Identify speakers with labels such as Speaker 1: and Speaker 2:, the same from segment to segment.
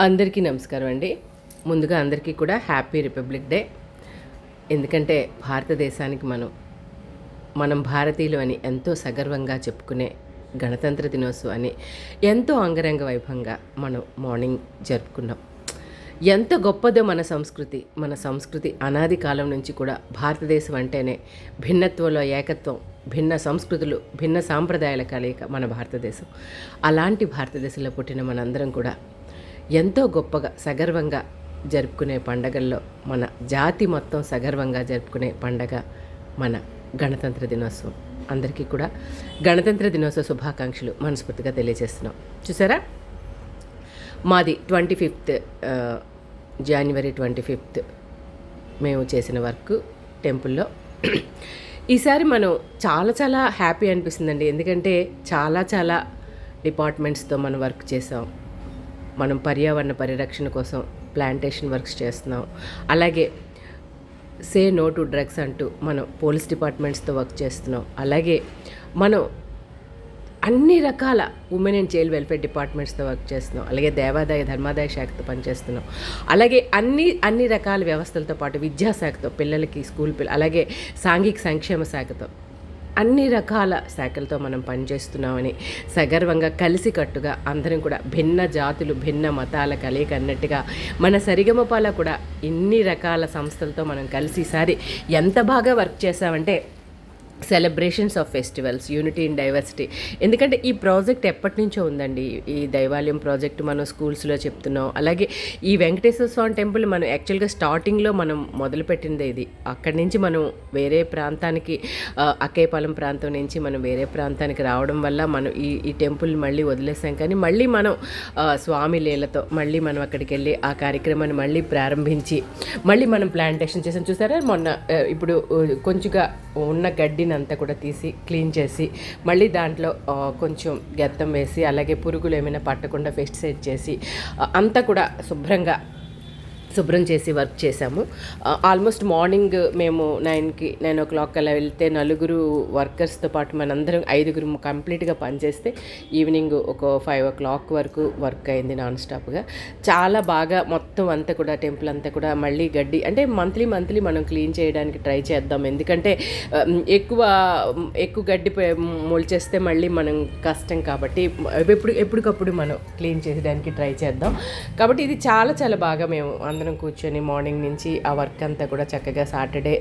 Speaker 1: అందరికీ నమస్కారం అండి. ముందుగా అందరికీ కూడా హ్యాపీ రిపబ్లిక్ డే. ఎందుకంటే భారతదేశానికి మనం మనం భారతీయులు అని ఎంతో సగర్వంగా చెప్పుకునే గణతంత్ర దినోత్సవాన్ని ఎంతో అంగరంగ వైభవంగా మనం మార్నింగ్ జరుపుకున్నాం. ఎంత గొప్పదో మన సంస్కృతి మన సంస్కృతి అనాది కాలం నుంచి కూడా భారతదేశం అంటేనే భిన్నత్వంలో ఏకత్వం భిన్న సంస్కృతులు భిన్న సాంప్రదాయాల కలయిక మన భారతదేశం. అలాంటి భారతదేశంలో పుట్టిన మనందరం కూడా ఎంతో గొప్పగా సగర్వంగా జరుపుకునే పండగల్లో మన జాతి మొత్తం సగర్వంగా జరుపుకునే పండగ మన గణతంత్ర దినోత్సవం. అందరికీ కూడా గణతంత్ర దినోత్సవ శుభాకాంక్షలు మనస్ఫూర్తిగా తెలియజేస్తున్నాం. చూసారా? మాది ట్వంటీ ఫిఫ్త్ జనవరి ట్వంటీ ఫిఫ్త్ మేము చేసిన వర్క్ టెంపుల్లో. ఈసారి మనం చాలా చాలా హ్యాపీ అనిపిస్తుందండి. ఎందుకంటే చాలా చాలా డిపార్ట్మెంట్స్తో మనం వర్క్ చేసాం. మనం పర్యావరణ పరిరక్షణ కోసం ప్లాంటేషన్ వర్క్స్ చేస్తున్నాం. అలాగే సే నో టు డ్రగ్స్ అంటూ మనం పోలీస్ డిపార్ట్మెంట్స్తో వర్క్ చేస్తున్నాం. అలాగే మనం అన్ని రకాల ఉమెన్ అండ్ చైల్డ్ వెల్ఫేర్ డిపార్ట్మెంట్స్తో వర్క్ చేస్తున్నాం. అలాగే దేవాదాయ ధర్మాదాయ శాఖతో పనిచేస్తున్నాం. అలాగే అన్ని అన్ని రకాల వ్యవస్థలతో పాటు విద్యాశాఖతో పిల్లలకి స్కూల్ పిల్ల అలాగే సాంఘిక సంక్షేమ శాఖతో అన్ని రకాల శాఖలతో మనం పనిచేస్తున్నామని సగర్వంగా కలిసికట్టుగా అందరం కూడా భిన్న జాతులు భిన్న మతాల కలయిక అన్నట్టుగా మన సరిగమపాల కూడా ఇన్ని రకాల సంస్థలతో మనం కలిసి ఈసారి ఎంత బాగా వర్క్ చేసామంటే celebrations of festivals unity in diversity ఎందుకంటే ఈ ప్రాజెక్ట్ ఎప్పటి నుంచో ఉందండి. ఈ దైవాలయం ప్రాజెక్ట్ మనం స్కూల్స్లో చెప్తున్నాం. అలాగే ఈ వెంకటేశ్వర స్వామి టెంపుల్ మనం యాక్చువల్గా స్టార్టింగ్లో మనం మొదలుపెట్టిందే ఇది. అక్కడి నుంచి మనం వేరే ప్రాంతానికి ఆ, అక్కేపాలెం ప్రాంతం నుంచి మనం వేరే ప్రాంతానికి రావడం వల్ల మనం ఈ ఈ టెంపుల్ మళ్ళీ వదిలేసాం. కానీ మళ్ళీ మనం స్వామి లీలతో మళ్ళీ మనం అక్కడికి వెళ్ళి ఆ కార్యక్రమాన్ని మళ్ళీ ప్రారంభించి మళ్ళీ మనం ప్లాంటేషన్ చేసాం. చూసారా? మొన్న ఇప్పుడు కొంచెంగా ఉన్న గడ్డిని అంతా కూడా తీసి క్లీన్ చేసి మళ్ళీ దాంట్లో కొంచెం గెత్తం వేసి అలాగే పురుగులు ఏమైనా పట్టకుండా పెస్టిసైడ్ చేసి అంతా కూడా శుభ్రంగా శుభ్రం చేసి వర్క్ చేశాము. ఆల్మోస్ట్ మార్నింగ్ మేము నైన్కి నైన్ ఓ క్లాక్ అలా వెళ్తే నలుగురు వర్కర్స్తో పాటు మనందరం ఐదుగురు కంప్లీట్గా పనిచేస్తే ఈవినింగ్ ఒక ఫైవ్ ఓ క్లాక్ వరకు వర్క్ అయింది నాన్ స్టాప్గా. చాలా బాగా మొత్తం అంతా కూడా టెంపుల్ అంతా కూడా మళ్ళీ గడ్డి అంటే మంత్లీ మంత్లీ మనం క్లీన్ చేయడానికి ట్రై చేద్దాం. ఎందుకంటే ఎక్కువ ఎక్కువ గడ్డి పే- మొలిచేస్తే మళ్ళీ మనం కష్టం కాబట్టి ఎప్పుడు ఎప్పటికప్పుడు మనం క్లీన్ చేయడానికి ట్రై చేద్దాం. కాబట్టి ఇది చాలా చాలా బాగా మేము అందరం కూర్చొని మార్నింగ్ నుంచి ఆ వర్క్ అంతా కూడా చక్కగా సాటర్డే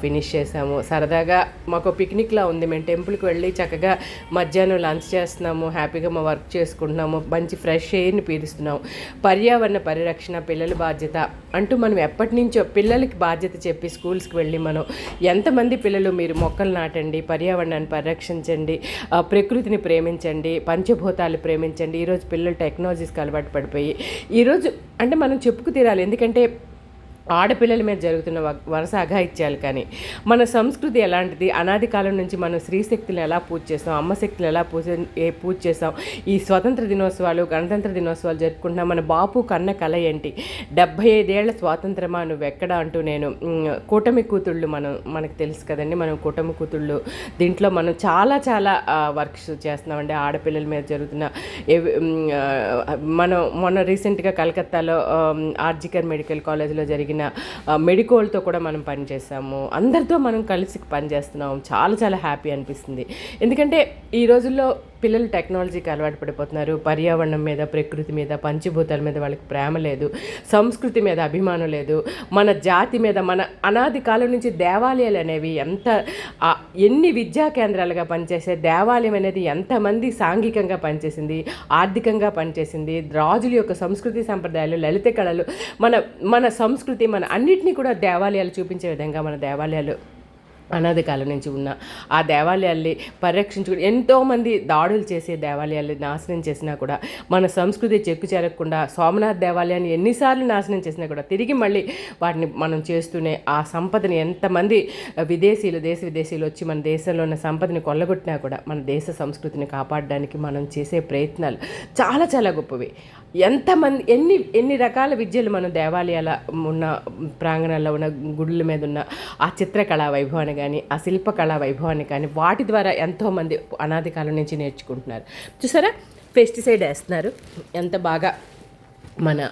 Speaker 1: ఫినిష్ చేసాము. సరదాగా మాకు పిక్నిక్లా ఉంది. మేము టెంపుల్కి వెళ్ళి చక్కగా మధ్యాహ్నం లంచ్ చేస్తున్నాము హ్యాపీగా మా వర్క్ చేసుకుంటున్నాము మంచి ఫ్రెష్ ఎయిర్ని పీలుస్తున్నాము. పర్యావరణ పరిరక్షణ పిల్లల బాధ్యత అంటూ మనం ఎప్పటి నుంచో పిల్లలకి బాధ్యత చెప్పి స్కూల్స్కి వెళ్ళి మనం ఎంతమంది పిల్లలు మీరు మొక్కలు నాటండి పర్యావరణాన్ని పరిరక్షించండి ఆ, ప్రకృతిని ప్రేమించండి పంచభూతాలు ప్రేమించండి ఈరోజు పిల్లలు టెక్నాలజీస్కి అలవాటు పడిపోయి ఈరోజు అంటే మనం చెప్పుకు తీరాలి. ఎందుకంటే ఎందుకంటే ఆడపిల్లల మీద జరుగుతున్న వ- వరుస అఘాయిత్యాలు కానీ మన సంస్కృతి ఎలాంటిది? అనాది కాలం నుంచి మనం స్త్రీ ఎలా పూజ చేస్తాం? అమ్మ శక్తులు ఎలా పూజ ఏ పూజ చేస్తాం? ఈ స్వతంత్ర దినోత్సవాలు గణతంత్ర దినోత్సవాలు జరుపుకుంటున్నాం మన బాపు కన్న కళ ఏంటి? డెబ్భై ఐదేళ్ళ స్వాతంత్రమా? నువ్వెక్కడ అంటూ నేను కూటమి కూతుళ్ళు మనం మనకు తెలుసు కదండి. మనం కూటమి కూతుళ్ళు. దీంట్లో మనం చాలా చాలా వర్క్స్ చేస్తున్నామండి. ఆడపిల్లల మీద జరుగుతున్న మనం మొన్న రీసెంట్గా కలకత్తాలో ఆర్జికర్ మెడికల్ కాలేజ్లో జరిగిన ఆ, మెడికోల్తో కూడా మనం పనిచేసాము అందరితో మనం కలిసి పనిచేస్తున్నాం చాలా చాలా హ్యాపీ అనిపిస్తుంది. ఎందుకంటే ఈ రోజుల్లో పిల్లలు టెక్నాలజీకి అలవాటు పడిపోతున్నారు. పర్యావరణం మీద ప్రకృతి మీద పంచభూతాల మీద వాళ్ళకి ప్రేమ లేదు. సంస్కృతి మీద అభిమానం లేదు. మన జాతి మీద మన అనాది కాలం నుంచి దేవాలయాలు అనేవి ఎంత ఎన్ని విద్యా కేంద్రాలుగా పనిచేసే దేవాలయం అనేది ఎంతమంది సాంఘికంగా పనిచేసింది ఆర్థికంగా పనిచేసింది రాజుల యొక్క సంస్కృతి సంప్రదాయాలు లలిత కళలు మన మన సంస్కృతి మన అన్నిటినీ కూడా దేవాలయాలు చూపించే విధంగా మన దేవాలయాలు అనాది కాలం నుంచి ఉన్న ఆ దేవాలయాల్ని పరిరక్షించుకుని ఎంతోమంది దాడులు చేసే దేవాలయాల్ని నాశనం చేసినా కూడా మన సంస్కృతి చెక్కు చేరకుండా సోమనాథ్ దేవాలయాన్ని ఎన్నిసార్లు నాశనం చేసినా కూడా తిరిగి మళ్ళీ వాటిని మనం చేస్తూనే ఆ సంపదని ఎంతమంది విదేశీయులు దేశ విదేశీయులు వచ్చి మన దేశంలో ఉన్న సంపదని కొల్లగొట్టినా కూడా మన దేశ సంస్కృతిని కాపాడడానికి మనం చేసే ప్రయత్నాలు చాలా చాలా గొప్పవి. ఎంతమంది ఎన్ని ఎన్ని రకాల విద్యలు మన దేవాలయాల ఉన్న ప్రాంగణాల్లో ఉన్న గుడుల మీద ఉన్న ఆ చిత్రకళా వైభవాన్ని కానీ ఆ శిల్పకళా వైభవాన్ని కానీ వాటి ద్వారా ఎంతోమంది అనాది కాలం నుంచి నేర్చుకుంటున్నారు. చూసారా? పెస్టిసైడ్ వేస్తున్నారు. ఎంత బాగా మన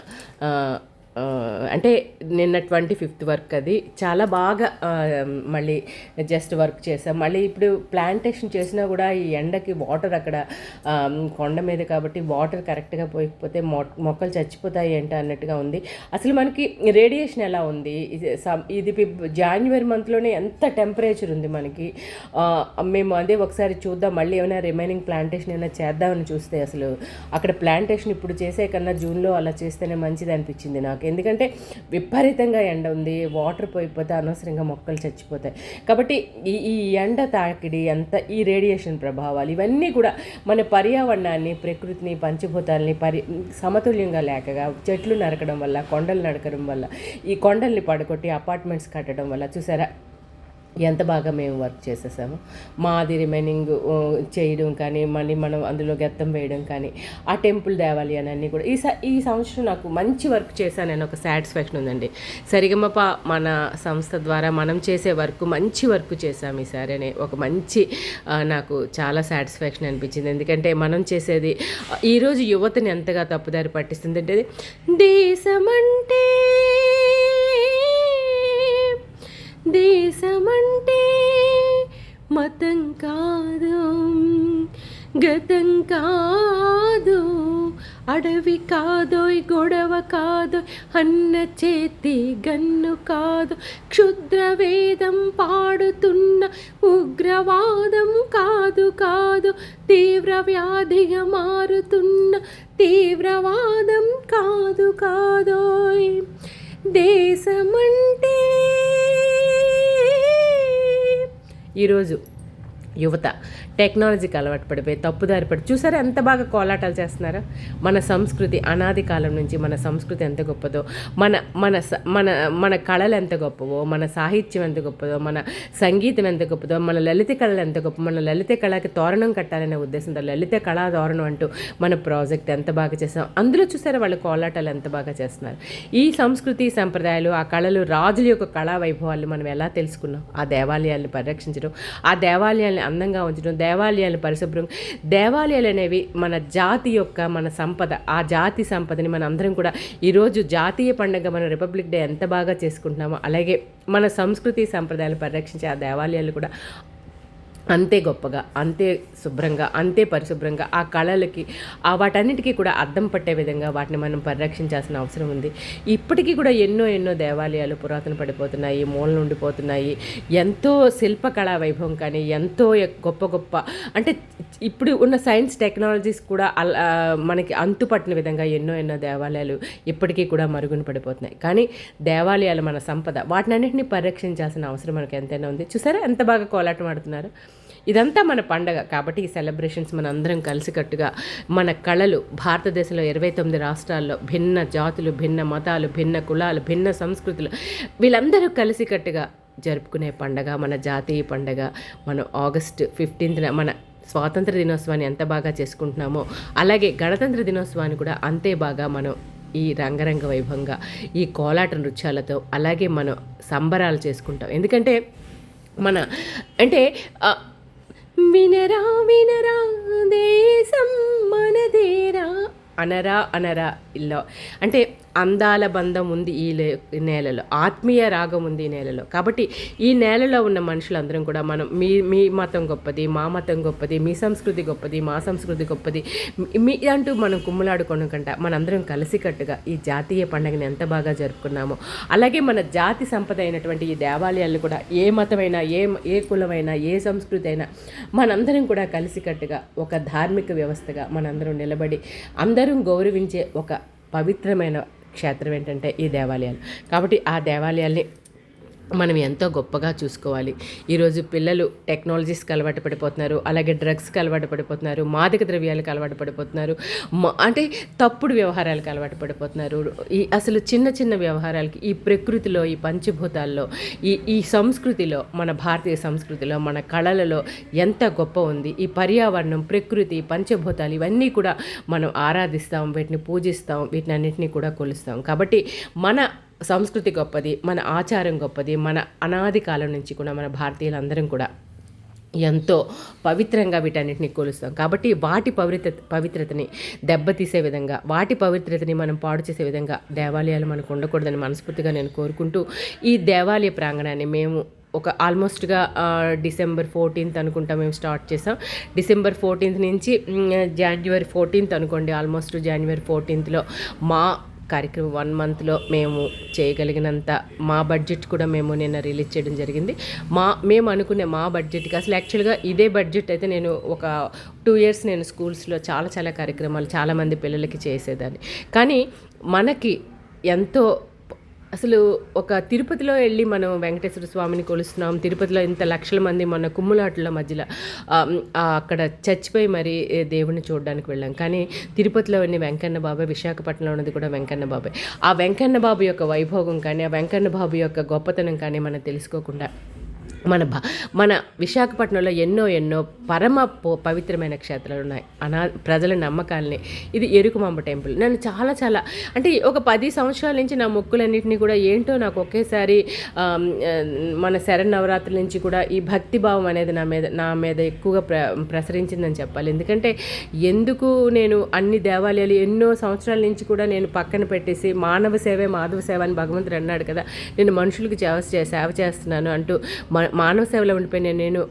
Speaker 1: అంటే నిన్న ట్వంటీ ఫిఫ్త్ వర్క్ అది. చాలా బాగా మళ్ళీ జస్ట్ వర్క్ చేసాం మళ్ళీ ఇప్పుడు ప్లాంటేషన్ చేసినా కూడా ఈ ఎండకి వాటర్ అక్కడ కొండ మీద కాబట్టి వాటర్ కరెక్ట్గా పోయకపోతే మొ- మొక్కలు చచ్చిపోతాయి ఏంట అన్నట్టుగా ఉంది. అసలు మనకి రేడియేషన్ ఎలా ఉంది? ఇది సం- ఇది జాన్యువరి మంత్లోనే ఎంత టెంపరేచర్ ఉంది మనకి? మేము అదే ఒకసారి చూద్దాం. మళ్ళీ ఏమైనా రిమైనింగ్ ప్లాంటేషన్ ఏమైనా చేద్దామని చూస్తే అసలు అక్కడ ప్లాంటేషన్ ఇప్పుడు చేసే కన్నా జూన్లో అలా చేస్తేనే మంచిది అనిపించింది నాకు. ఎందుకంటే విపరీతంగా ఎండ ఉంది వాటర్ పోయిపోతే అనవసరంగా మొక్కలు చచ్చిపోతాయి. కాబట్టి ఈ ఈ ఎండ తాకిడి అంత ఈ రేడియేషన్ ప్రభావాలు ఇవన్నీ కూడా మన పర్యావరణాన్ని ప్రకృతిని పంచభూతాలని పరి సమతుల్యంగా లేకగా చెట్లు నరకడం వల్ల కొండలు నరకడం వల్ల ఈ కొండల్ని పడగొట్టి అపార్ట్మెంట్స్ కట్టడం వల్ల చూసారా? ఎంత బాగా మేము వర్క్ చేసేసాము. మాది రిమైనింగ్ చేయడం కానీ మళ్ళీ మనం అందులో గెత్తం వేయడం కానీ ఆ టెంపుల్ దేవాలయాన్ని అన్నీ కూడా. ఈ స ఈ సంవత్సరం నాకు మంచి వర్క్ చేశానని ఒక సాటిస్ఫాక్షన్ ఉందండి. సరిగమప మన సంస్థ ద్వారా మనం చేసే వర్క్ మంచి వర్క్ చేశాము ఈసారి అని ఒక మంచి నాకు చాలా సాటిస్ఫాక్షన్ అనిపించింది. ఎందుకంటే మనం చేసేది ఈరోజు యువతని ఎంతగా తప్పుదారి పట్టిస్తుంది అంటే దేశమంటే దేశమంటే మతం కాదు గతం కాదు అడవి కాదోయ్ గొడవ కాదు అన్న చేతి గన్ను కాదు క్షుద్ర వేదం పాడుతున్న ఉగ్రవాదం కాదు కాదు తీవ్ర వ్యాధిగా మారుతున్న తీవ్రవాదం కాదు కాదోయ్. దేశమంటే ఈరోజు యువత. టెక్నాలజీకి అలవాటు పడిపోయి తప్పుదారి పడి చూసారా ఎంత బాగా కోలాటాలు చేస్తున్నారో? మన సంస్కృతి అనాది కాలం నుంచి మన సంస్కృతి ఎంత గొప్పదో మన మన స- మన మన కళలు ఎంత గొప్పవో మన సాహిత్యం ఎంత గొప్పదో మన సంగీతం ఎంత గొప్పదో మన లలిత కళలు ఎంత గొప్ప మన లలిత కళకి తోరణం కట్టాలనే ఉద్దేశంతో లలిత కళా తోరణం అంటూ మన ప్రాజెక్ట్ ఎంత బాగా చేసాం అందులో చూసారా వాళ్ళు కోలాటాలు ఎంత బాగా చేస్తున్నారు? ఈ సంస్కృతి సంప్రదాయాలు ఆ కళలు రాజుల యొక్క కళా వైభవాలు మనం ఎలా తెలుసుకున్నాం? ఆ దేవాలయాలను పరిరక్షించడం ఆ దేవాలయాల్ని అందంగా ఉంచడం దేవాలయాలను పరిశుభ్రం దేవాలయాలు అనేవి మన జాతి యొక్క మన సంపద. ఆ జాతి సంపదని మన అందరం కూడా ఈరోజు జాతీయ పండుగ మన రిపబ్లిక్ డే ఎంత బాగా చేసుకుంటున్నామో అలాగే మన సంస్కృతి సంప్రదాయాలు పరిరక్షించే ఆ దేవాలయాలు కూడా అంతే గొప్పగా అంతే శుభ్రంగా అంతే పరిశుభ్రంగా ఆ కళలకి ఆ వాటన్నిటికీ కూడా అద్దం పట్టే విధంగా వాటిని మనం పరిరక్షించాల్సిన అవసరం ఉంది. ఇప్పటికీ కూడా ఎన్నో ఎన్నో దేవాలయాలు పురాతన పడిపోతున్నాయి మూలలు ఉండిపోతున్నాయి ఎంతో శిల్పకళా వైభవం కానీ ఎంతో గొప్ప గొప్ప అంటే ఇప్పుడు ఉన్న సైన్స్ టెక్నాలజీస్ కూడా అలా మనకి అంతుపట్టిన విధంగా ఎన్నో ఎన్నో దేవాలయాలు ఇప్పటికీ కూడా మరుగున పడిపోతున్నాయి. కానీ దేవాలయాలు మన సంపద వాటినన్నింటినీ పరిరక్షించాల్సిన అవసరం మనకు ఎంతైనా ఉంది. చూసారా ఎంత బాగా కోలాటం ఆడుతున్నారు? ఇదంతా మన పండగ. కాబట్టి ఈ సెలబ్రేషన్స్ మన అందరం కలిసికట్టుగా మన కళలు భారతదేశంలో ఇరవై తొమ్మిది రాష్ట్రాల్లో భిన్న జాతులు భిన్న మతాలు భిన్న కులాలు భిన్న సంస్కృతులు వీళ్ళందరూ కలిసికట్టుగా జరుపుకునే పండగ మన జాతీయ పండగ మనం ఆగస్ట్ ఫిఫ్టీన్త్న మన స్వాతంత్ర దినోత్సవాన్ని ఎంత బాగా చేసుకుంటున్నామో అలాగే గణతంత్ర దినోత్సవాన్ని కూడా అంతే బాగా మనం ఈ రంగరంగ వైభవంగా ఈ కోలాట నృత్యాలతో అలాగే మనం సంబరాలు చేసుకుంటాం. ఎందుకంటే మన అంటే వినరా వినరా దేశం మనదేరా. అనరా అనరా ఇల్లో. అంటే అందాల బంధం ఉంది ఈ లే- నేలలో. ఆత్మీయ రాగం ఉంది ఈ నేలలో. కాబట్టి ఈ నేలలో ఉన్న మనుషులందరం కూడా మనం మీ మీ మతం గొప్పది మా మతం గొప్పది మీ సంస్కృతి గొప్పది మా సంస్కృతి గొప్పది మీ- అంటూ మనం కుమ్ములాడుకోవడం కంట మనందరం కలిసికట్టుగా ఈ జాతీయ పండుగని ఎంత బాగా జరుపుకున్నామో. అలాగే మన జాతి సంపద అయినటువంటి ఈ దేవాలయాలు కూడా ఏ మతమైనా ఏ ఏ కులమైనా ఏ సంస్కృతి అయినా మనందరం కూడా కలిసికట్టుగా ఒక ధార్మిక వ్యవస్థగా మనందరం నిలబడి అందరం గౌరవించే ఒక పవిత్రమైన క్షేత్రం ఏంటంటే ఈ దేవాలయాలు. కాబట్టి ఆ దేవాలయాల్ని మనం ఎంతో గొప్పగా చూసుకోవాలి. ఈరోజు పిల్లలు టెక్నాలజీస్కి అలవాటు పడిపోతున్నారు. అలాగే డ్రగ్స్కి అలవాటు పడిపోతున్నారు. మాదక ద్రవ్యాలకు అలవాటు పడిపోతున్నారు. అంటే తప్పుడు వ్యవహారాలకు అలవాటు పడిపోతున్నారు. ఈ అసలు చిన్న చిన్న వ్యవహారాలకి ఈ ప్రకృతిలో ఈ పంచభూతాల్లో ఈ ఈ సంస్కృతిలో మన భారతీయ సంస్కృతిలో మన కళలలో ఎంత గొప్ప ఉంది. ఈ పర్యావరణం ప్రకృతి పంచభూతాలు ఇవన్నీ కూడా మనం ఆరాధిస్తాం వీటిని పూజిస్తాం వీటిని అన్నింటినీ కూడా కొలుస్తాం. కాబట్టి మన సంస్కృతి గొప్పది మన ఆచారం గొప్పది మన అనాది కాలం నుంచి కూడా మన భారతీయులందరం కూడా ఎంతో పవిత్రంగా వీటన్నిటిని కొలుస్తాం. కాబట్టి వాటి పవిత్ర పవిత్రతని దెబ్బతీసే విధంగా వాటి పవిత్రతని మనం పాడు చేసే విధంగా దేవాలయాలు మనకు ఉండకూడదని మనస్ఫూర్తిగా నేను కోరుకుంటూ ఈ దేవాలయ ప్రాంగణాన్ని మేము ఒక ఆల్మోస్ట్గా డిసెంబర్ ఫోర్టీన్త్ అనుకుంటా మేము స్టార్ట్ చేసాం. డిసెంబర్ ఫోర్టీన్త్ నుంచి జనవరి ఫోర్టీన్త్ అనుకోండి ఆల్మోస్ట్ జనవరి ఫోర్టీన్త్లో మా కార్యక్రమం వన్ మంత్లో మేము చేయగలిగినంత మా బడ్జెట్ కూడా మేము నిన్న రిలీజ్ చేయడం జరిగింది. మా మేము అనుకునే మా బడ్జెట్కి అసలు యాక్చువల్గా ఇదే బడ్జెట్ అయితే నేను ఒక టూ ఇయర్స్ నేను స్కూల్స్లో చాలా చాలా కార్యక్రమాలు చాలామంది పిల్లలకి చేసేదాన్ని. కానీ మనకి ఎంతో అసలు ఒక తిరుపతిలో వెళ్ళి మనం వెంకటేశ్వర స్వామిని కొలుస్తున్నాం తిరుపతిలో ఇంత లక్షల మంది మన కుమ్ములాట్ల మధ్యలో అక్కడ చచ్చిపోయి మరి దేవుడిని చూడడానికి వెళ్ళాం. కానీ తిరుపతిలో ఉన్న వెంకన్న బాబాయ్ విశాఖపట్నంలో ఉన్నది కూడా వెంకన్న బాబాయ్ ఆ వెంకన్న బాబు యొక్క వైభోగం కానీ ఆ వెంకన్న బాబు యొక్క గొప్పతనం కానీ మనం తెలుసుకోకుండా మన మన విశాఖపట్నంలో ఎన్నో ఎన్నో పరమ పవిత్రమైన క్షేత్రాలు ఉన్నాయి. అనా ప్రజల నమ్మకాలని. ఇది ఎరుకుమాంబ టెంపుల్. నన్ను చాలా చాలా అంటే ఒక పది సంవత్సరాల నుంచి నా మొక్కులన్నింటినీ కూడా ఏంటో నాకు ఒకేసారి మన శరణ్ నవరాత్రుల నుంచి కూడా ఈ భక్తి భావం అనేది నా మీద నా మీద ఎక్కువగా ప్ర ప్రసరించిందని చెప్పాలి. ఎందుకంటే ఎందుకు నేను అన్ని దేవాలయాలు ఎన్నో సంవత్సరాల నుంచి కూడా నేను పక్కన పెట్టేసి మానవ సేవే మాధవ సేవ అని భగవంతుడు అన్నాడు కదా. నేను మనుషులకు సేవ సేవ చేస్తున్నాను అంటూ మన మానవ సేవలో ఉండిపోయిన నేను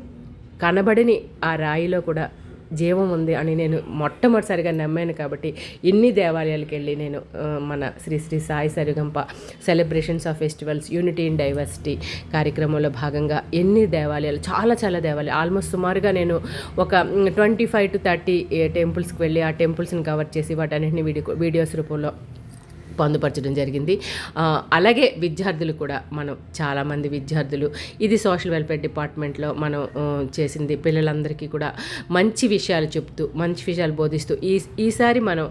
Speaker 1: కనబడిని ఆ రాయిలో కూడా జీవం ఉంది అని నేను మొట్టమొదటిసారిగా నమ్మాను కాబట్టి ఇన్ని దేవాలయాలకు వెళ్ళి నేను మన Shri Shri Sai Sa Re Ga Ma Pa celebrations of festivals unity in diversity కార్యక్రమంలో భాగంగా ఎన్ని దేవాలయాలు చాలా చాలా దేవాలయాలు ఆల్మోస్ట్ సుమారుగా నేను ఒక ట్వంటీ ఫైవ్ టు థర్టీ టెంపుల్స్కి వెళ్ళి ఆ టెంపుల్స్ని కవర్ చేసి వాటన్నింటిని వీడియో వీడియోస్ రూపంలో పొందుపరచడం జరిగింది. అలాగే విద్యార్థులు కూడా మనం చాలామంది విద్యార్థులు ఇది సోషల్ వెల్ఫేర్ డిపార్ట్మెంట్లో మనం చేసింది. పిల్లలందరికీ కూడా మంచి విషయాలు చెప్తూ మంచి విషయాలు బోధిస్తూ ఈ ఈసారి మనం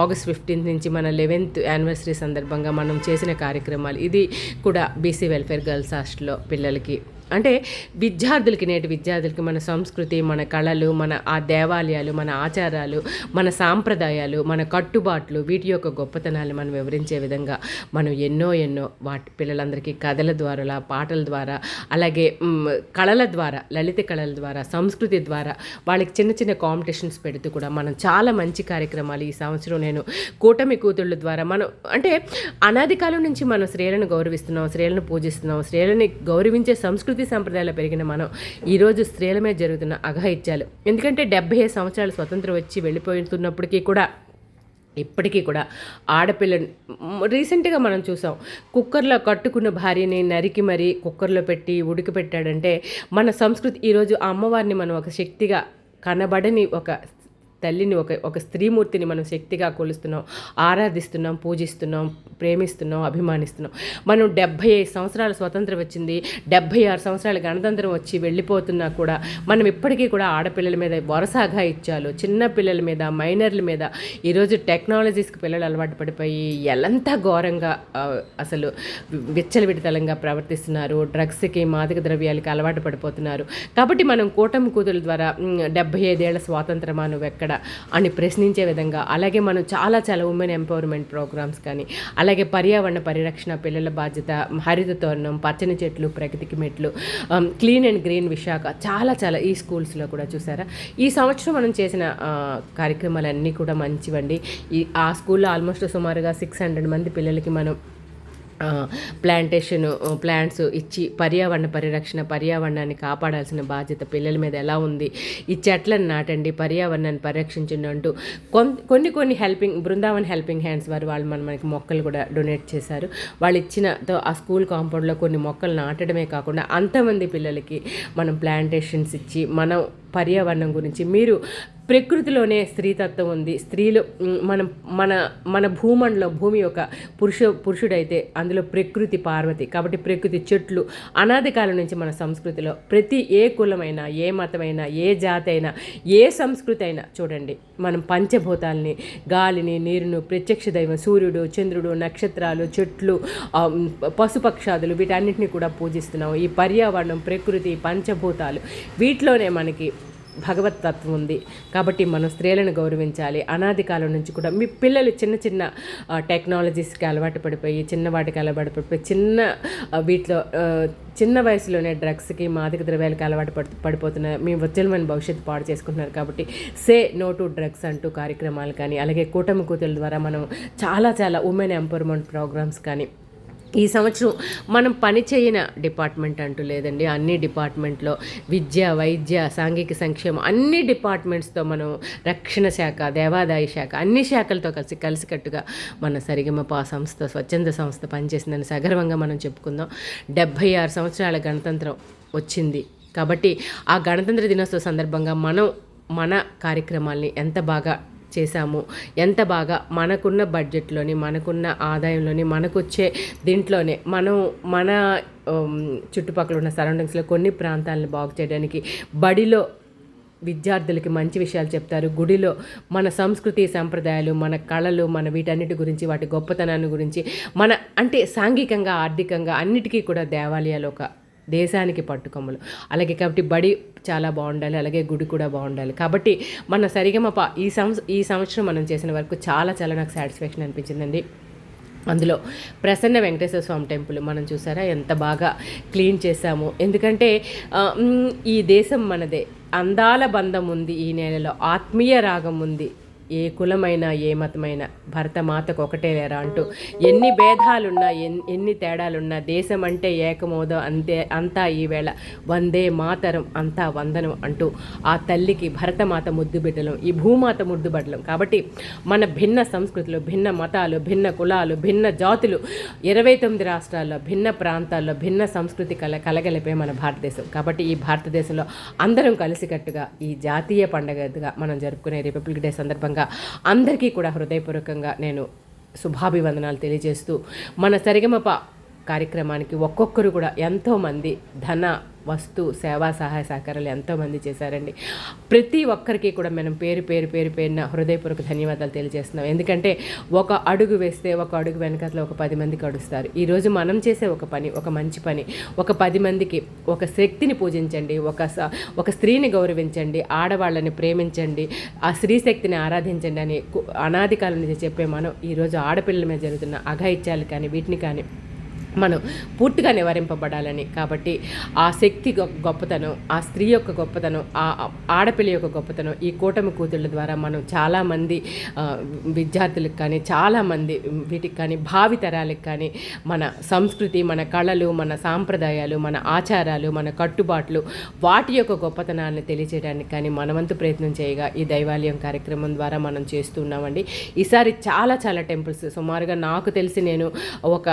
Speaker 1: ఆగస్ట్ ఫిఫ్టీన్త్ నుంచి మన లెవెన్త్ యానివర్సరీ సందర్భంగా మనం చేసిన కార్యక్రమాలు. ఇది కూడా బీసీ వెల్ఫేర్ గర్ల్స్ హాస్టల్లో పిల్లలకి అంటే విద్యార్థులకి నేటి విద్యార్థులకి మన సంస్కృతి మన కళలు మన ఆ దేవాలయాలు మన ఆచారాలు మన సాంప్రదాయాలు మన కట్టుబాట్లు వీటి యొక్క గొప్పతనాన్ని మనం వివరించే విధంగా మనం ఎన్నో ఎన్నో వాటి పిల్లలందరికీ కథల ద్వారా పాటల ద్వారా అలాగే కళల ద్వారా లలిత కళల ద్వారా సంస్కృతి ద్వారా వాళ్ళకి చిన్న చిన్న కాంపిటీషన్స్ పెడుతూ కూడా మనం చాలా మంచి కార్యక్రమాలు ఈ సంవత్సరం నేను కూటమి కూతుళ్ళ ద్వారా మనం అంటే అనాది కాలం నుంచి మనం స్త్రీలను గౌరవిస్తున్నాం స్త్రీలను పూజిస్తున్నాం స్త్రీలని గౌరవించే సంస్కృతి సంస్కృతి సంప్రదాయాలు పెరిగిన మనం ఈరోజు స్త్రీల మీద జరుగుతున్న అఘాయిత్యాలు. ఎందుకంటే డెబ్బై సంవత్సరాలు స్వతంత్రం వచ్చి వెళ్ళిపోతున్నప్పటికీ కూడా ఇప్పటికీ కూడా ఆడపిల్ల రీసెంట్గా మనం చూసాం కుక్కర్లో కట్టుకున్న భార్యని నరికి మరి కుక్కర్లో పెట్టి ఉడికిపెట్టాడంటే మన సంస్కృతి ఈరోజు అమ్మవారిని మనం ఒక శక్తిగా కనబడని ఒక తల్లిని ఒక ఒక స్త్రీమూర్తిని మనం శక్తిగా కొలుస్తున్నాం ఆరాధిస్తున్నాం పూజిస్తున్నాం ప్రేమిస్తున్నాం అభిమానిస్తున్నాం. మనం డెబ్భై ఐదు సంవత్సరాల స్వతంత్రం వచ్చింది డెబ్భై ఆరు సంవత్సరాల గణతంత్రం వచ్చి వెళ్ళిపోతున్నా కూడా మనం ఇప్పటికీ కూడా ఆడపిల్లల మీద వరసాగా ఇచ్చాలు చిన్న పిల్లల మీద మైనర్ల మీద. ఈరోజు టెక్నాలజీస్కి పిల్లలు అలవాటు పడిపోయి ఎలంతా ఘోరంగా అసలు విచ్చలవిడితలంగా ప్రవర్తిస్తున్నారు. డ్రగ్స్కి మాదక ద్రవ్యాలకి అలవాటు పడిపోతున్నారు. కాబట్టి మనం కూటమి కూతుల ద్వారా డెబ్బై ఐదేళ్ళ స్వాతంత్రమా నువ్వు ఎక్కడ ఎక్కడ అని ప్రశ్నించే విధంగా అలాగే మనం చాలా చాలా ఉమెన్ ఎంపవర్మెంట్ ప్రోగ్రామ్స్ కానీ అలాగే పర్యావరణ పరిరక్షణ పిల్లల బాధ్యత హరిత తోరణం పచ్చని చెట్లు ప్రగతికి మెట్లు క్లీన్ అండ్ గ్రీన్ విశాఖ చాలా చాలా ఈ స్కూల్స్లో కూడా చూసారా? ఈ సంవత్సరం మనం చేసిన కార్యక్రమాలన్నీ కూడా మంచివండి. ఈ ఆ స్కూల్లో ఆల్మోస్ట్ సుమారుగా సిక్స్ హండ్రెడ్ మంది పిల్లలకి మనం ప్లాంటేషన్ ప్లాంట్స్ ఇచ్చి పర్యావరణ పరిరక్షణ పర్యావరణాన్ని కాపాడాల్సిన బాధ్యత పిల్లల మీద ఎలా ఉంది? ఈ చెట్లను నాటండి పర్యావరణాన్ని పరిరక్షించండి అంటూ కొన్ని కొన్ని హెల్పింగ్ బృందావన్ హెల్పింగ్ హ్యాండ్స్ వారు వాళ్ళు మన మనకి మొక్కలు కూడా డొనేట్ చేశారు. వాళ్ళు ఇచ్చిన ఆ స్కూల్ కాంపౌండ్లో కొన్ని మొక్కలు నాటడమే కాకుండా అంతమంది పిల్లలకి మనం ప్లాంటేషన్స్ ఇచ్చి మనం పర్యావరణం గురించి. మీరు ప్రకృతిలోనే స్త్రీతత్వం ఉంది. స్త్రీలు మనం మన మన భూమండలో భూమి ఒక పురుష పురుషుడైతే అందులో ప్రకృతి పార్వతి. కాబట్టి ప్రకృతి చెట్లు అనాది కాలం నుంచి మన సంస్కృతిలో ప్రతి ఏ కులమైనా ఏ మతమైనా ఏ జాతి అయినా ఏ సంస్కృతి అయినా చూడండి. మనం పంచభూతాలని గాలిని నీరును ప్రత్యక్ష దైవం సూర్యుడు చంద్రుడు నక్షత్రాలు చెట్లు పశుపక్షాదులు వీటన్నిటిని కూడా పూజిస్తున్నాం ఈ పర్యావరణం ప్రకృతి పంచభూతాలు వీటిలోనే మనకి భగవత్ తత్వం ఉంది. కాబట్టి మనం స్త్రీలను గౌరవించాలి. అనాది కాలం నుంచి కూడా మీ పిల్లలు చిన్న చిన్న టెక్నాలజీస్కి అలవాటు పడిపోయి చిన్న వాటికి అలవాటు పడిపోయి చిన్న వీటిలో చిన్న వయసులోనే డ్రగ్స్కి మాదక ద్రవ్యాలకి అలవాటు పడి పడిపోతున్నారు మీ ఉజ్వలమైన భవిష్యత్తు పాడు చేసుకుంటున్నారు. కాబట్టి సే నో టు డ్రగ్స్ అంటూ కార్యక్రమాలు కానీ అలాగే కూటమి కూతుల ద్వారా మనం చాలా చాలా ఉమెన్ ఎంపవర్మెంట్ ప్రోగ్రామ్స్ కానీ ఈ సంవత్సరం మనం పని చేయన డిపార్ట్మెంట్ అంటూ లేదండి. అన్ని డిపార్ట్మెంట్లో విద్య వైద్య సాంఘిక సంక్షేమం అన్ని డిపార్ట్మెంట్స్తో మనం రక్షణ శాఖ దేవాదాయ శాఖ అన్ని శాఖలతో కలిసి కలిసికట్టుగా మన సరిగమప సంస్థ స్వచ్ఛంద సంస్థ పనిచేసిందని సగర్వంగా మనం చెప్పుకుందాం. డెబ్భై ఆరు సంవత్సరాల గణతంత్రం వచ్చింది. కాబట్టి ఆ గణతంత్ర దినోత్సవ సందర్భంగా మనం మన కార్యక్రమాల్ని ఎంత బాగా చేశాము. ఎంత బాగా మనకున్న బడ్జెట్లోని మనకున్న ఆదాయంలోని మనకొచ్చే దీంట్లోనే మనం మన చుట్టుపక్కల ఉన్న సరౌండింగ్స్లో కొన్ని ప్రాంతాలను బాగు చేయడానికి బడిలో విద్యార్థులకి మంచి విషయాలు చెప్తారు. గుడిలో మన సంస్కృతి సంప్రదాయాలు మన కళలు మన వీటన్నిటి గురించి వాటి గొప్పతనాన్ని గురించి మన అంటే సాంఘికంగా ఆర్థికంగా అన్నిటికీ కూడా దేవాలయాలు ఒక దేశానికి పట్టుకొమ్మలు. అలాగే కాబట్టి బడి చాలా బాగుండాలి అలాగే గుడి కూడా బాగుండాలి. కాబట్టి మన సరిగమప ఈ సంవత్సరం ఈ సంవత్సరం మనం చేసిన వరకు చాలా చాలా నాకు సాటిస్ఫాక్షన్ అనిపించిందండి. అందులో ప్రసన్న వెంకటేశ్వర స్వామి టెంపుల్ మనం చూసారా? ఎంత బాగా క్లీన్ చేశాము. ఎందుకంటే ఈ దేశం మనదే. అందాల బంధం ఉంది ఈ నేలలో. ఆత్మీయ రాగం ఉంది. ఏ కులమైనా ఏ మతమైనా భరత మాతకు ఒకటే లేరా అంటూ ఎన్ని భేదాలున్నా ఎన్ని తేడాలున్నా దేశం అంటే ఏకమోదో అంతే అంతా ఈవేళ వందే మాతరం అంతా వందనం అంటూ ఆ తల్లికి భరతమాత ముద్దు బిడ్డలం ఈ భూమాత ముద్దు బిడ్డలం. కాబట్టి మన భిన్న సంస్కృతులు భిన్న మతాలు భిన్న కులాలు భిన్న జాతులు ఇరవై తొమ్మిది రాష్ట్రాల్లో భిన్న ప్రాంతాల్లో భిన్న సంస్కృతి కల కలగలిపే మన భారతదేశం. కాబట్టి ఈ భారతదేశంలో అందరం కలిసికట్టుగా ఈ జాతీయ పండుగగా మనం జరుపుకునే రిపబ్లిక్ డే సందర్భంగా అందరికీ కూడా హృదయపూర్వకంగా నేను శుభాభివందనాలు తెలియజేస్తూ మన సరిగమప కార్యక్రమానికి ఒక్కొక్కరు కూడా ఎంతోమంది ధన వస్తు సేవా సహాయ సహకారాలు ఎంతోమంది చేశారండి. ప్రతి ఒక్కరికి కూడా మనం పేరు పేరు పేరు పేరున హృదయపూర్వక ధన్యవాదాలు తెలియజేస్తున్నాం. ఎందుకంటే ఒక అడుగు వేస్తే ఒక అడుగు వెనకట్లో ఒక పది మందికి అడుస్తారు ఈరోజు మనం చేసే ఒక పని ఒక మంచి పని ఒక పది మందికి ఒక శక్తిని పూజించండి ఒక స- ఒక స్త్రీని గౌరవించండి ఆడవాళ్ళని ప్రేమించండి ఆ స్త్రీ శక్తిని ఆరాధించండి అని కు- అనాది కాలం నుంచి చెప్పే మనం ఈరోజు ఆడపిల్లల మీద జరుగుతున్న అఘాయిత్యాలు కానీ వీటిని కానీ మనం పూర్తిగా నివారింపబడాలని. కాబట్టి ఆ శక్తి గొ- గొప్పతనం ఆ స్త్రీ యొక్క గొప్పతనం ఆ ఆడపిల్ల యొక్క గొప్పతనం ఈ కూటమి కూతుళ్ళ ద్వారా మనం చాలామంది విద్యార్థులకు కానీ చాలామంది వీటికి కానీ భావితరాలకు కానీ మన సంస్కృతి మన కళలు మన సాంప్రదాయాలు మన ఆచారాలు మన కట్టుబాట్లు వాటి యొక్క గొప్పతనాన్ని తెలియజేయడానికి కానీ మనవంతు ప్రయత్నం చేయగా ఈ దైవాలయం కార్యక్రమం ద్వారా మనం చేస్తున్నామండి ఈసారి చాలా చాలా టెంపుల్స్ సుమారుగా నాకు తెలిసి నేను ఒక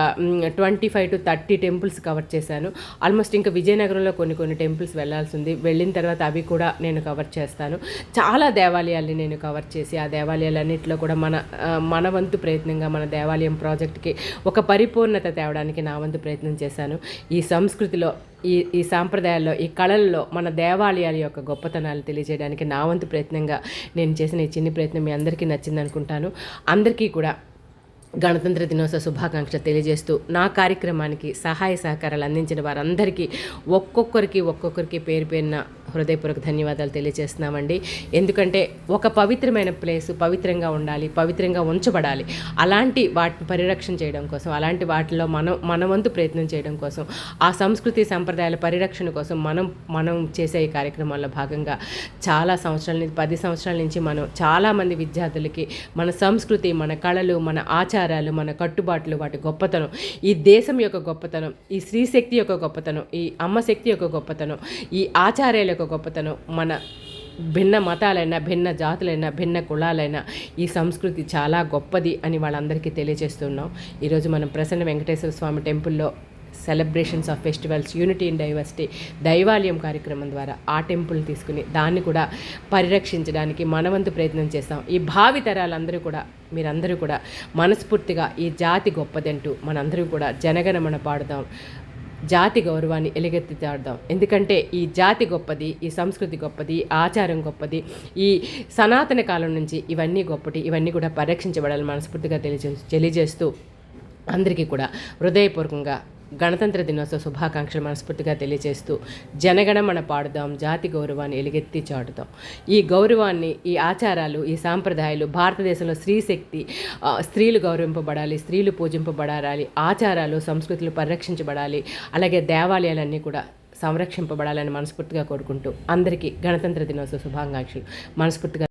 Speaker 1: twenty five to thirty temples cover చేశాను. ఆల్మోస్ట్ ఇంకా విజయనగరంలో కొన్ని కొన్ని టెంపుల్స్ వెళ్ళాల్సి ఉంది. వెళ్ళిన తర్వాత అవి కూడా నేను కవర్ చేస్తాను. చాలా దేవాలయాల్ని నేను కవర్ చేసి ఆ దేవాలయాలన్నింటిలో కూడా మన మన వంతు ప్రయత్నంగా మన దేవాలయం ప్రాజెక్ట్కి ఒక పరిపూర్ణత తేవడానికి నా వంతు ప్రయత్నం చేశాను. ఈ సంస్కృతిలో ఈ ఈ సాంప్రదాయాల్లో ఈ కళల్లో మన దేవాలయాల యొక్క గొప్పతనాలు తెలియజేయడానికి నా వంతు ప్రయత్నంగా నేను చేసిన ఈ చిన్ని ప్రయత్నం మీ అందరికీ నచ్చిందనుకుంటాను. అందరికీ కూడా గణతంత్ర దినోత్సవ శుభాకాంక్షలు తెలియజేస్తూ నా కార్యక్రమానికి సహాయ సహకారాలు అందించిన వారందరికీ ఒక్కొక్కరికి ఒక్కొక్కరికి పేరు పేరున హృదయపూర్వక ధన్యవాదాలు తెలియజేస్తున్నామండి. ఎందుకంటే ఒక పవిత్రమైన ప్లేసు పవిత్రంగా ఉండాలి పవిత్రంగా ఉంచబడాలి. అలాంటి వాటిని పరిరక్షణ చేయడం కోసం అలాంటి వాటిలో మనం మన వంతు ప్రయత్నం చేయడం కోసం ఆ సంస్కృతి సంప్రదాయాల పరిరక్షణ కోసం మనం మనం చేసే ఈ కార్యక్రమాల్లో భాగంగా చాలా సంవత్సరాల నుంచి పది సంవత్సరాల నుంచి మనం చాలామంది విద్యార్థులకి మన సంస్కృతి మన కళలు మన ఆచారాలు మన కట్టుబాట్లు వాటి గొప్పతనం ఈ దేశం యొక్క గొప్పతనం ఈ స్త్రీ శక్తి యొక్క గొప్పతనం ఈ అమ్మ శక్తి యొక్క గొప్పతనం ఈ ఆచార్యాల యొక్క గొప్పతనం మన భిన్న మతాలైనా భిన్న జాతులైనా భిన్న కులాలైనా ఈ సంస్కృతి చాలా గొప్పది అని వాళ్ళందరికీ తెలియజేస్తున్నాం. ఈరోజు మనం ప్రసన్న వెంకటేశ్వర స్వామి టెంపుల్లో celebrations of festivals unity in diversity దైవాలయం కార్యక్రమం ద్వారా ఆ టెంపుల్ తీసుకుని దాన్ని కూడా పరిరక్షించడానికి మనవంతు ప్రయత్నం చేస్తాం. ఈ భావి తరాలందరూ కూడా మీరందరూ కూడా మనస్ఫూర్తిగా ఈ జాతి గొప్పదంటూ మనందరూ కూడా జనగణమన పాడుదాం. జాతి గౌరవాన్ని ఎలుగెత్తిదాడదాం. ఎందుకంటే ఈ జాతి గొప్పది ఈ సంస్కృతి గొప్పది ఆచారం గొప్పది ఈ సనాతన కాలం నుంచి ఇవన్నీ గొప్పటి ఇవన్నీ కూడా పరిరక్షించబడాలని మనస్ఫూర్తిగా తెలియజే తెలియజేస్తూ అందరికీ కూడా హృదయపూర్వకంగా గణతంత్ర దినోత్సవ శుభాకాంక్షలు మనస్ఫూర్తిగా తెలియజేస్తూ జనగణమన పాడుదాం జాతి గౌరవాన్ని ఎలుగెత్తి చాటుదాం. ఈ గౌరవాన్ని ఈ ఆచారాలు ఈ సాంప్రదాయాలు భారతదేశంలో స్త్రీ శక్తి స్త్రీలు గౌరవింపబడాలి స్త్రీలు పూజింపబడాలి ఆచారాలు సంస్కృతులు పరిరక్షించబడాలి అలాగే దేవాలయాలన్నీ కూడా సంరక్షింపబడాలని మనస్ఫూర్తిగా కోరుకుంటూ అందరికీ గణతంత్ర దినోత్సవ శుభాకాంక్షలు మనస్ఫూర్తిగా